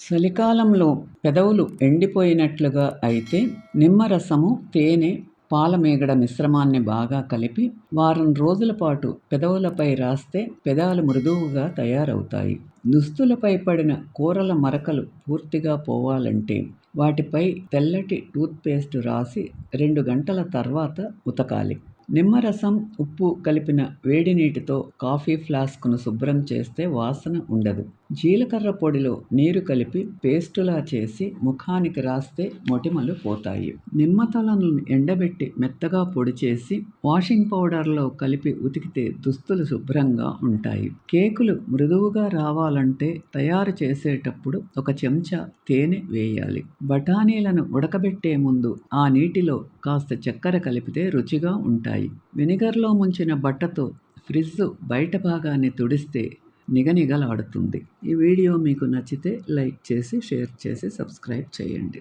చలికాలంలో పెదవులు ఎండిపోయినట్లుగా అయితే నిమ్మరసము తేనె పాలమేగడ మిశ్రమాన్ని బాగా కలిపి వారం రోజుల పాటు పెదవులపై రాస్తే పెదాలు మృదువుగా తయారవుతాయి. దుస్తులపై పడిన కూరల మరకలు పూర్తిగా పోవాలంటే వాటిపై తెల్లటి టూత్పేస్ట్ రాసి రెండు గంటల తర్వాత ఉతకాలి. నిమ్మరసం ఉప్పు కలిపిన వేడి నీటితో కాఫీ ఫ్లాస్క్ను శుభ్రం చేస్తే వాసన ఉండదు. జీలకర్ర పొడిలో నీరు కలిపి పేస్టులా చేసి ముఖానికి రాస్తే మొటిమలు పోతాయి. నిమ్మతలను ఎండబెట్టి మెత్తగా పొడి చేసి వాషింగ్ పౌడర్లో కలిపి ఉతికితే దుస్తులు శుభ్రంగా ఉంటాయి. కేకులు మృదువుగా రావాలంటే తయారు చేసేటప్పుడు ఒక చెంచా తేనె వేయాలి. బఠానీలను ఉడకబెట్టే ముందు ఆ నీటిలో కాస్త చక్కెర కలిపితే రుచిగా ఉంటాయి. వెనిగర్లో ముంచిన బట్టతో ఫ్రిడ్జ్ బయట భాగాన్ని తుడిస్తే నిగనిగలాడుతుంది. ఈ వీడియో మీకు నచ్చితే లైక్ చేసి షేర్ చేసి సబ్స్క్రైబ్ చేయండి.